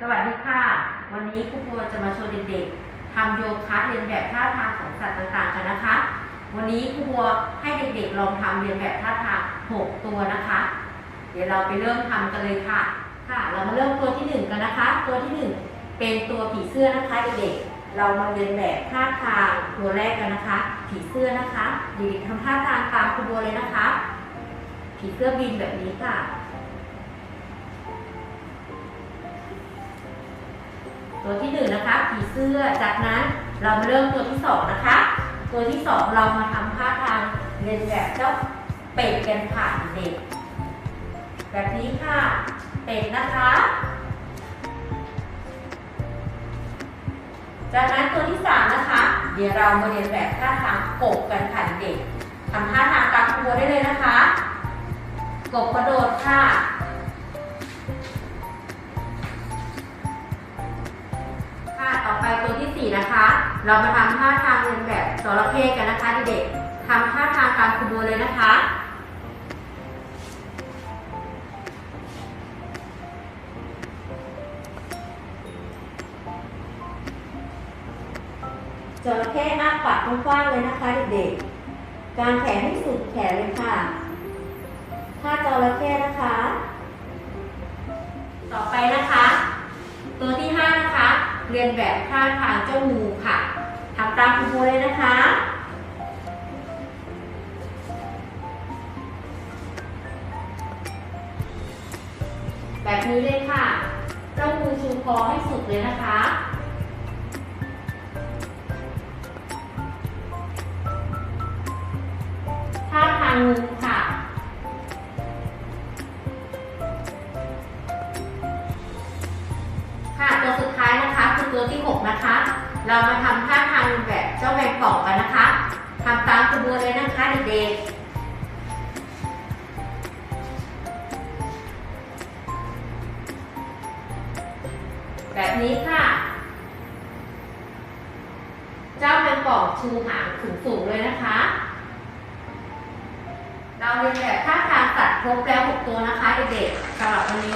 สวันนี้ครูบัวจะมาชวนเด็กๆทำโยคะเรียนแบบท่าทางของสัตว์ต่างๆกันนะคะ วันนี้ครูบัวให้เด็กๆลองทำเรียนแบบท่าทาง 6 ตัวนะคะ เดี๋ยวเราไปเริ่มทำกันเลยค่ะ ค่ะ เรามาเริ่มตัวที่ 1 กันนะคะ ตัวที่ 1 เป็นตัวผีเสื้อนะคะเด็กๆ เรามาเรียนแบบท่าทางตัวแรกกันนะคะ ผีเสื้อนะคะ เด็กๆทำท่าทางตามครูบัวเลยนะคะ ผีเสื้อบินแบบนี้ค่ะ ตัวที่หนึ่งนะคะผีเสื้อจากนั้นเรามาเริ่มตัวที่สองนะคะ ตัวที่สองเรามาทำท่าทางเรียนแบบเจ้าเป็ดกันค่ะเด็ก แบบนี้ค่ะเป็ดนะคะ จากนั้นตัวที่สามนะคะ เดี๋ยวเรามาเรียนแบบท่าทางกบกันค่ะเด็กทำท่าทางตามครัวได้เลยนะคะ กบกระโดดค่ะ ตัวที่สี่นะคะ เรามาทำท่าทางเรียนแบบจระเข้กันนะคะเด็กๆทำท่าทางตามครูเลยนะคะจระเข้อ้าปากกว้างๆเลยนะคะเด็กๆ การแขนให้สุดแขนเลยค่ะท่าจระเข้นะคะ ต่อไปนะคะ ตัวที่ เรียนแบบท่าทางเจ้างูค่ะทำตามครูเลยนะคะแบบนี้เลยค่ะเจ้างูชูคอให้สุดเลยนะคะ ที่ 6 นะคะ เรามาทำท่าทางแบบเจ้าแมงป่องกันนะคะทำตามกระบวนเลยนะคะเด็กๆ แบบนี้ค่ะ เจ้าแมงป่องชูหางสูงๆเลยนะคะ เราเรียนแบบท่าทางสัตว์ครบแล้ว 6 ตัวนะคะเด็กๆสำหรับวันนี้